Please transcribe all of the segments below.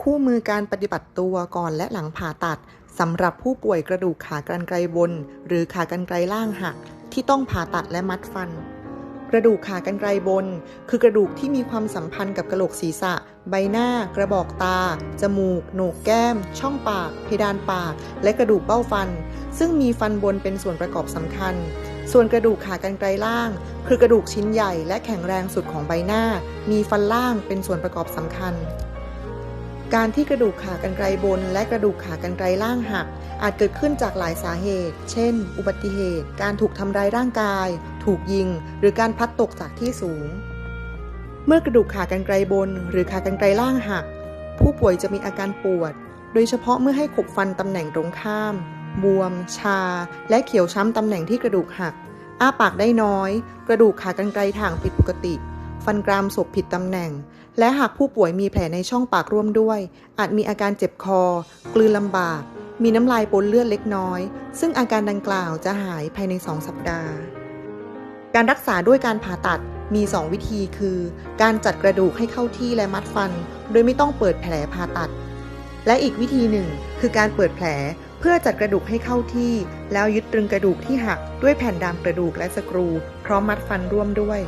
คู่มือการปฏิบัติตัวก่อนและหลังผ่าตัดสำหรับผู้ป่วยกระดูกขากรรไกรบน หรือขากรรไกรล่างหักที่ต้องผ่าตัดและมัดฟัน กระดูกขากรรไกรบน คือกระดูกที่มีความสัมพันธ์กับกระโหลกศีรษะ ใบหน้า กระบอกตา จมูก โหนกแก้ม ช่องปาก เพดานปาก และกระดูกเบ้าฟัน ซึ่งมีฟันบนเป็นส่วนประกอบสำคัญ ส่วนกระดูกขากรรไกรล่าง คือกระดูกชิ้นใหญ่และแข็งแรงสุดของใบหน้า มีฟันล่างเป็นส่วนประกอบสำคัญ การที่กระดูกขากรรไกรบน และกระดูกขากรรไกรล่างหัก อาจเกิดขึ้นจากหลายสาเหตุ เช่น อุบัติเหตุ การถูกทำร้ายร่างกาย ถูกยิง หรือการพัดตกจากที่สูง เมื่อกระดูกขากรรไกรบน หรือขากรรไกรล่างหัก ผู้ป่วยจะมีอาการปวด โดยเฉพาะเมื่อให้ขบฟันตำแหน่งตรงข้าม บวม ชา และเขียวช้ำตำแหน่งที่กระดูกหัก อ้าปากได้น้อย กระดูกขากรรไกรถ่างผิดปกติ ฟันกรามศพผิดตำแหน่ง และหากผู้ป่วยมีแผลในช่องปากร่วมด้วย อาจมีอาการเจ็บคอ กลืนลำบาก มีน้ำลายปนเลือดเล็กน้อย ซึ่งอาการดังกล่าวจะหายภายใน 2 สัปดาห์ การรักษาด้วยการผ่าตัดมี 2 วิธีคือ การจัดกระดูกให้เข้าที่และมัดฟัน โดยไม่ต้องเปิดแผลผ่าตัด และอีกวิธีหนึ่ง คือการเปิดแผลเพื่อจัดกระดูกให้เข้าที่ แล้วยึดตรึงกระดูกที่หักด้วยแผ่นดามกระดูกและสกรู พร้อมมัดฟันร่วมด้วย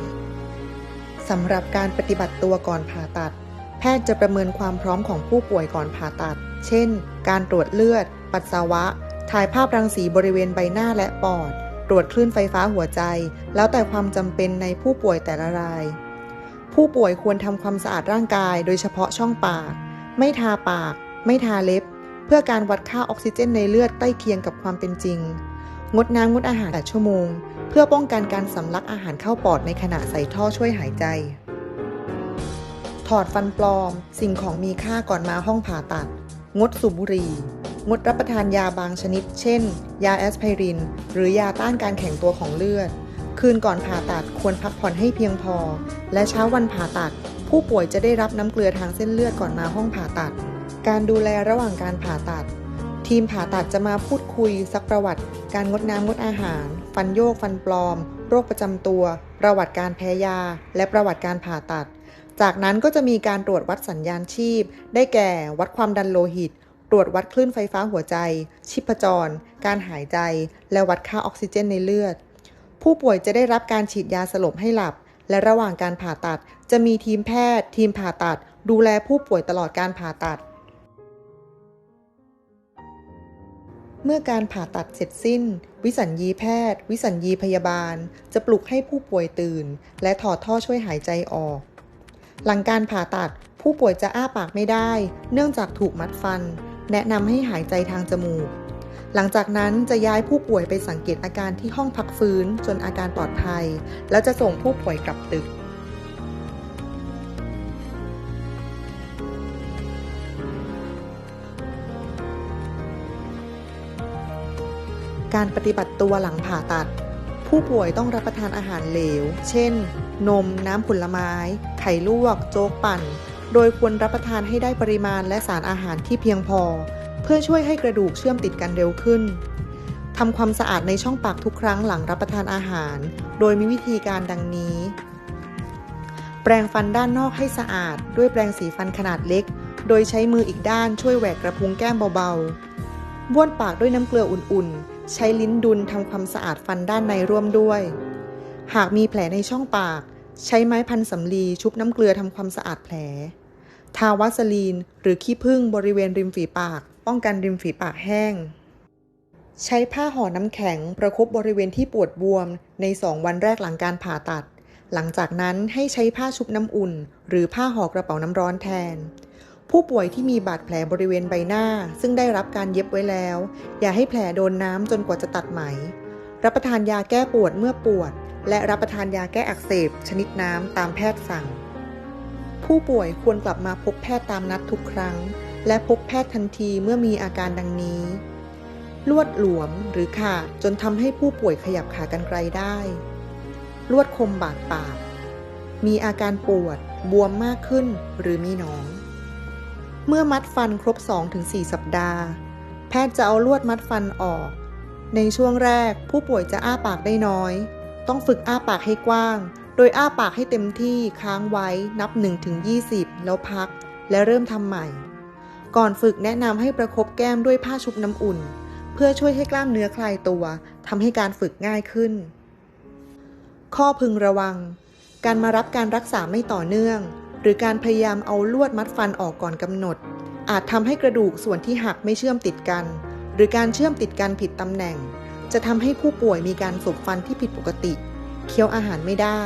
สำหรับการปฏิบัติตัวก่อนผ่าตัด แพทย์จะประเมินความพร้อมของผู้ป่วยก่อนผ่าตัด เช่น การตรวจเลือด ปัสสาวะ ถ่ายภาพรังสีบริเวณใบหน้าและปอด ตรวจคลื่นไฟฟ้าหัวใจ แล้วแต่ความจำเป็นในผู้ป่วยแต่ละราย ผู้ป่วยควรทำความสะอาดร่างกาย โดยเฉพาะช่องปาก ไม่ทาปาก ไม่ทาเล็บ เพื่อการวัดค่าออกซิเจนในเลือดใกล้เคียงกับความเป็นจริง งดน้ำงดอาหาร8ชั่วโมง เพื่อป้องกันการสำลักอาหารเข้าปอดในขณะใส่ท่อช่วยหายใจ ถอดฟันปลอม สิ่งของมีค่าก่อนมาห้องผ่าตัด งดสูบบุหรี่ งดรับประทานยาบางชนิด เช่น ยาแอสไพริน หรือยาต้านการแข็งตัวของเลือด คืนก่อนผ่าตัดควรพักผ่อนให้เพียงพอ และเช้าวันผ่าตัด ผู้ป่วยจะได้รับน้ำเกลือทางเส้นเลือดก่อนมาห้องผ่าตัด การดูแลระหว่างการผ่าตัด ทีมผ่าตัดจะมาพูดคุยซักประวัติ การงดน้ำงดอาหาร ฟันโยกฟันปลอม โรคประจำตัว ประวัติการแพ้ยา และประวัติการผ่าตัด จากนั้นก็จะมีการตรวจวัดสัญญาณชีพ ได้แก่วัดความดันโลหิต ตรวจวัดคลื่นไฟฟ้าหัวใจ ชีพจร การหายใจ และวัดค่าออกซิเจนในเลือด ผู้ป่วยจะได้รับการฉีดยาสลบให้หลับ และระหว่างการผ่าตัด จะมีทีมแพทย์ ทีมผ่าตัด ดูแลผู้ป่วยตลอดการผ่าตัด เมื่อการผ่าตัดเสร็จสิ้น วิสัญญีแพทย์ วิสัญญีพยาบาล จะปลุกให้ผู้ป่วยตื่น และถอดท่อช่วยหายใจออก หลังการผ่าตัดผู้ป่วยจะอ้าปากไม่ได้ เนื่องจากถูกมัดฟัน แนะนำให้หายใจทางจมูก หลังจากนั้นจะย้ายผู้ป่วยไปสังเกตอาการที่ห้องพักฟื้นจนอาการปลอดภัย แล้วจะส่งผู้ป่วยกลับตึก การปฏิบัติตัวหลังผ่าตัด ผู้ป่วยต้องรับประทานอาหารเหลว เช่น นม น้ำผลไม้ ไข่ลวก โจ๊กปั่น โดยควรรับประทานให้ได้ปริมาณและสารอาหารที่เพียงพอ เพื่อช่วยให้กระดูกเชื่อมติดกันเร็วขึ้นทำความสะอาดในช่องปากทุกครั้งหลังรับประทานอาหาร โดยมีวิธีการดังนี้ แปรงฟันด้านนอกให้สะอาด ด้วยแปรงสีฟันขนาดเล็ก โดยใช้มืออีกด้านช่วยแหวกกระพุ้งแก้มเบาๆบ้วนปากด้วยน้ำเกลืออุ่นๆ ใช้ลิ้นดุลทำความสะอาดฟันด้านในร่วมด้วย หากมีแผลในช่องปาก ใช้ไม้พันสำลีชุบน้ำเกลือทำความสะอาดแผล ทาวาสลีนหรือขี้ผึ้งบริเวณริมฝีปาก ป้องกันริมฝีปากแห้ง ใช้ผ้าห่อน้ำแข็งประคบบริเวณที่ปวดบวมใน2วันแรกหลังการผ่าตัด หลังจากนั้นให้ใช้ผ้าชุบน้ำอุ่น หรือผ้าห่อกระเป๋าน้ำร้อนแทน ผู้ป่วยที่มีบาดแผลบริเวณใบหน้า ซึ่งได้รับการเย็บไว้แล้ว อย่าให้แผลโดนน้ำจนกว่าจะตัดไหม รับประทานยาแก้ปวดเมื่อปวด และรับประทานยาแก้อักเสบ ชนิดน้ำตามแพทย์สั่ง ผู้ป่วยควรกลับมาพบแพทย์ตามนัดทุกครั้ง และพบแพทย์ทันทีเมื่อมีอาการดังนี้ ลวดหลวมหรือขาดจนทำให้ผู้ป่วยขยับขากรรไกรได้ ลวดคมบาดปาก มีอาการปวด บวมมากขึ้นหรือมีหนอง เมื่อมัดฟันครบ 2-4 สัปดาห์ แพทย์จะเอาลวดมัดฟันออก ในช่วงแรกผู้ป่วยจะอ้าปากได้น้อย ต้องฝึกอ้าปากให้กว้าง โดยอ้าปากให้เต็มที่ค้างไว้นับ 1-20 แล้วพัก และเริ่มทำใหม่ ก่อนฝึกแนะนำให้ประคบแก้มด้วยผ้าชุบน้ำอุ่น เพื่อช่วยให้กล้ามเนื้อคลายตัวทำให้การฝึกง่ายขึ้น ข้อพึงระวัง การมารับการรักษาไม่ต่อเนื่อง หรือการพยายามเอาลวดมัดฟันออกก่อนกำหนด อาจทำให้กระดูกส่วนที่หักไม่เชื่อมติดกัน หรือการเชื่อมติดกันผิดตำแหน่ง จะทำให้ผู้ป่วยมีการสบฟันที่ผิดปกติ เคี้ยวอาหารไม่ได้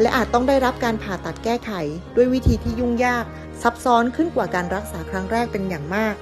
และอาจต้องได้รับการผ่าตัดแก้ไข ด้วยวิธีที่ยุ่งยาก ซับซ้อนขึ้นกว่าการรักษาครั้งแรกเป็นอย่างมาก